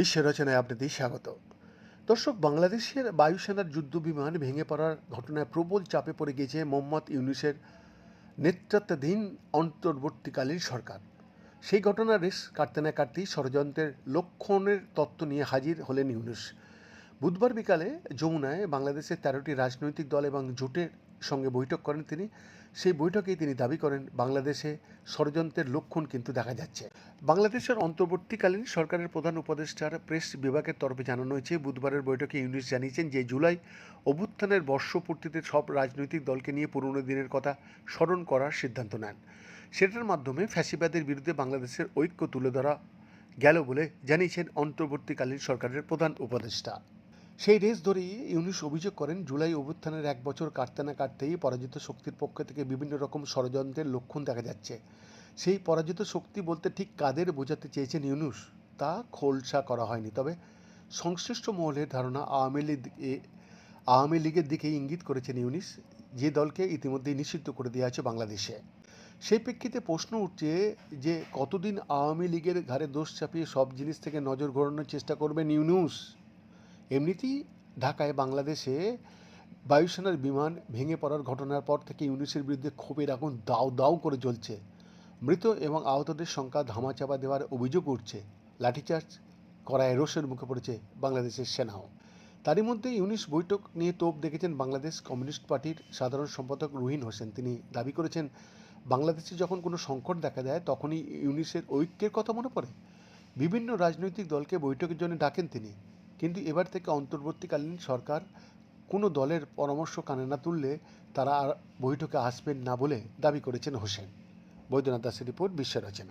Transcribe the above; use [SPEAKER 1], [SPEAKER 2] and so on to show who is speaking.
[SPEAKER 1] বিশ্ব রচনায় আপনাদের স্বাগত। দর্শক, বাংলাদেশের বায়ুসেনার যুদ্ধ বিমান ভেঙে পড়ার ঘটনায় প্রবল চাপে পড়ে গিয়েছে মোহাম্মদ ইউনুসের নেতৃত্বাধীন অন্তর্বর্তীকালীন সরকার। সেই ঘটনার রেশ কাটতে না কাটতেই ষড়যন্ত্রের লক্ষণের তত্ত্ব নিয়ে হাজির হলেন ইউনুস। বুধবার বিকালে যমুনায় বাংলাদেশের তেরোটি রাজনৈতিক দল এবং জোটের সঙ্গে বৈঠক করেন তিনি। সেই বৈঠকেই তিনি দাবি করেন, বাংলাদেশে ষড়যন্ত্রের লক্ষণ কিন্তু দেখা যাচ্ছে। বাংলাদেশের অন্তর্বর্তীকালীন সরকারের প্রধান উপদেষ্টার প্রেস বিভাগের তরফে জানানো হয়েছে, বুধবারের বৈঠকে ইউনিস জানিয়েছেন যে, জুলাই অভ্যুত্থানের বর্ষপূর্তিতে সব রাজনৈতিক দলকে নিয়ে পুরনো দিনের কথা স্মরণ করার সিদ্ধান্ত নেন। সেটার মাধ্যমে ফ্যাসিবাদের বিরুদ্ধে বাংলাদেশের ঐক্য তুলে ধরা গেল বলে জানিয়েছেন অন্তর্বর্তীকালীন সরকারের প্রধান উপদেষ্টা। সেই রেস ধরেই ইউনুস অভিযোগ করেন, জুলাই অভ্যুত্থানের এক বছর কাটতে না কাটতেই পরাজিত শক্তির পক্ষ থেকে বিভিন্ন রকম ষড়যন্ত্রের লক্ষণ দেখা যাচ্ছে। সেই পরাজিত শক্তি বলতে ঠিক কাদের বোঝাতে চেয়েছেন ইউনুস? তা খোলসা করা হয়নি। তবে সংশ্লিষ্ট মহলের ধারণা আওয়ামী লীগ আওয়ামী লীগের দিকে ইঙ্গিত করেছেন ইউনিস। যে দলকে ইতিমধ্যেই নিষিদ্ধ করে দেওয়া আছে বাংলাদেশে। সেই প্রেক্ষিতে প্রশ্ন উঠছে যে, কতদিন আওয়ামী লীগের ঘাড়ে দোষ চাপিয়ে সব জিনিস থেকে নজর ঘোরানোর চেষ্টা করবেন ইউনুস? এমনিতেই ঢাকায় বাংলাদেশে বায়ুসেনার বিমান ভেঙে পড়ার ঘটনার পর থেকে ইউনিসের বিরুদ্ধে ক্ষোভের আগুন দাউ দাউ করে জ্বলছে। মৃত এবং আহতদের সংখ্যা ধামাচাপা দেওয়ার অভিযোগ উঠছে। লাঠিচার্জ করায় রোষের মুখে পড়েছে বাংলাদেশের সেনাও। তারই মধ্যে ইউনিস বৈঠক নিয়ে তোপ দেখেছেন বাংলাদেশ কমিউনিস্ট পার্টির সাধারণ সম্পাদক রুহিন হোসেন। তিনি দাবি করেছেন, বাংলাদেশে যখন কোনো সংকট দেখা দেয়, তখনই ইউনিসের ঐক্যের কথা মনে পড়ে। বিভিন্ন রাজনৈতিক দলকে বৈঠকের জন্য ডাকেন তিনি। কিন্তু এবার থেকে অন্তর্বর্তীকালীন সরকার কোনো দলের পরামর্শ কানে না তুললে তারা আর বৈঠকে আসবেন না বলে দাবি করেছেন হোসেন। বৈদ্যনাথ দাসের রিপোর্ট বিশ্ব রচনা।